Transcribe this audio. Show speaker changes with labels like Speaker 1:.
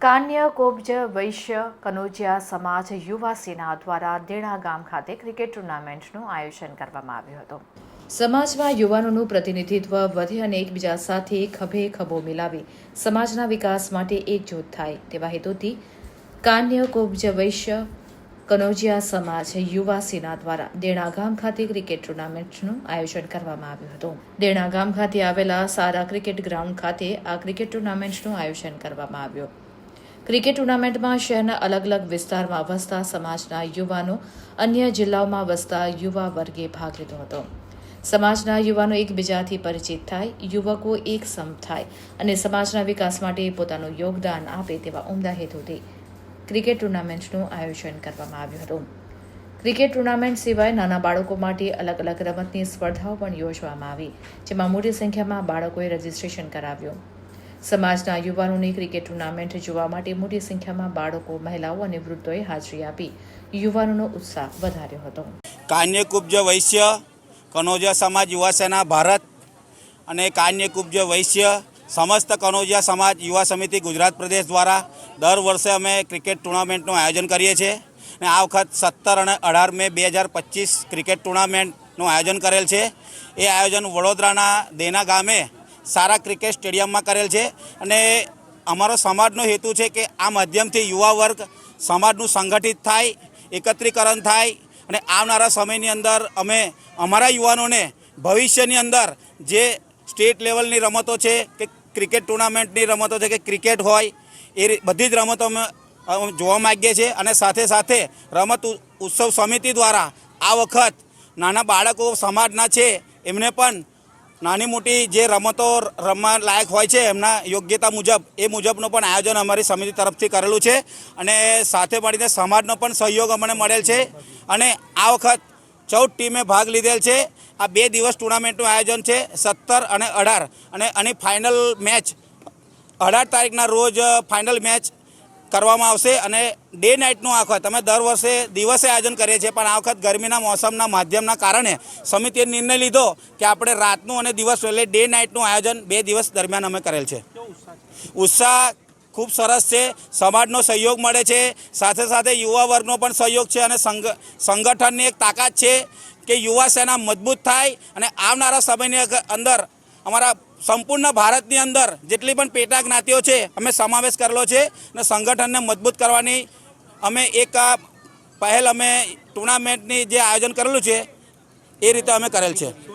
Speaker 1: કાન્ય, કોબજ, વૈશ્ય, કનોજિયા, સમાજ, યુવા સેના દ્વારા દેણા ગામ ખાતે ક્રિકેટ ટુર્નામેન્ટનું આયોજન કરવામાં આવ્યું હતું. સમાજમાં યુવાનોનું પ્રતિનિધિત્વ વધે અને એકબીજા સાથે ખભે ખભો મિલાવી સમાજના વિકાસ માટે એકજૂથ થાય તેવા હેતુથી કાન્ય, કોબજ, વૈશ્ય, કનોજિયા સમાજ, યુવા સેના દ્વારા દેણા ગામ ખાતે ક્રિકેટ ટુર્નામેન્ટનું આયોજન કરવામાં આવ્યું હતું. દેણા ગામ ખાતે આવેલા સારા ક્રિકેટ ગ્રાઉન્ડ ખાતે આ ક્રિકેટ ટુર્નામેન્ટનું આયોજન કરવામાં આવ્યું. ક્રિકેટ ટુર્નામેન્ટમાં શહેરના અલગ અલગ વિસ્તારમાં વસતા સમાજના યુવાનો અન્ય જિલ્લાઓમાં વસતા યુવા વર્ગે ભાગ લીધો હતો. સમાજના યુવાનો એકબીજાથી પરિચિત થાય, યુવકો એક સમ થાય અને સમાજના વિકાસ માટે પોતાનું યોગદાન આપે તેવા ઉમદા હેતુથી ક્રિકેટ ટુર્નામેન્ટનું આયોજન કરવામાં આવ્યું હતું. ક્રિકેટ ટુર્નામેન્ટ સિવાય નાના બાળકો માટે અલગ અલગ રમતની સ્પર્ધાઓ પણ યોજવામાં આવી, જેમાં મોટી સંખ્યામાં બાળકોએ રજીસ્ટ્રેશન કરાવ્યું. સમાજના યુવાનોની ક્રિકેટ ટુર્નામેન્ટ જોવા માટે મોટી સંખ્યામાં બાળકો, મહિલાઓ અને વૃદ્ધોએ હાજરી આપી. યુવાનોનો ઉત્સાહ વધાર્યો હતો.
Speaker 2: કાન્યકુબ્જ વૈશ્ય કનોજિયા સમાજ યુવા સેના ભારત અને કાન્યકુબ્જ વૈશ્ય સમસ્ત કનોજિયા સમાજ યુવા સમિતિ ગુજરાત પ્રદેશ દ્વારા દર વર્ષે અમે ક્રિકેટ ટુર્નામેન્ટનું આયોજન કરીએ છીએ અને આ વખત સત્તર અને અઢાર મે બે હજાર પચીસ ક્રિકેટ ટુર્નામેન્ટનું આયોજન કરેલ છે. એ આયોજન વડોદરાના દેના ગામે સારા ક્રિકેટ સ્ટેડિયમમાં કરેલ છે અને અમારો સમાજનો હેતુ છે કે આ માધ્યમથી યુવા વર્ગ સમાજનું સંગઠિત થાય, એકત્રીકરણ થાય અને આવનારા સમયની અંદર અમે અમારા યુવાનોને ભવિષ્યની અંદર જે સ્ટેટ લેવલની રમતો છે કે ક્રિકેટ ટુર્નામેન્ટની રમતો છે કે ક્રિકેટ હોય, એ બધી જ રમતો અમે જોવા માગીએ છીએ અને સાથે સાથે રમત ઉત્સવ સમિતિ દ્વારા આ વખત નાના બાળકો સમાજના છે, એમને પણ નાની મોટી જે રમતો રમવા લાયક હોય છે, એમના યોગ્યતા મુજબ, એ મુજબનું પણ આયોજન અમારી સમિતિ તરફથી કરેલું છે અને સાથે મળીને સમાજનો પણ સહયોગ અમને મળેલ છે અને આ વખત ચૌદ ટીમે ભાગ લીધેલ છે. આ બે દિવસ ટુર્નામેન્ટનું આયોજન છે, સત્તર અને અઢાર. અને આની ફાઇનલ મેચ અઢાર તારીખના રોજ ફાઇનલ મેચ કરવામાં આવશે અને ડે નાઇટનું આ વખત. અમે દર વર્ષે દિવસે આયોજન કરીએ છીએ પણ આ વખત ગરમીના મોસમના માધ્યમના કારણે સમિતિએ નિર્ણય લીધો કે આપણે રાતનું અને દિવસ એટલે ડે નાઇટનું આયોજન બે દિવસ દરમિયાન અમે કરેલ છે. ઉત્સાહ ખૂબ સરસ છે સમાજનો સહયોગ મળે છે સાથે સાથે યુવા વર્ગનો પણ સહયોગ છે અને સંગ સંગઠનની એક તાકાત છે કે યુવા સેના મજબૂત થાય અને આવનારા સમયની અંદર અમારા સંપૂર્ણ ભારતની અંદર જેટલી પણ પેટા જ્ઞાતિઓ છે, અમે સમાવેશ કરેલો છે અને સંગઠનને મજબૂત કરવાની અમે એક પહેલ અમે ટુર્નામેન્ટની જે આયોજન કરેલું છે, એ રીતે અમે કરેલ છે.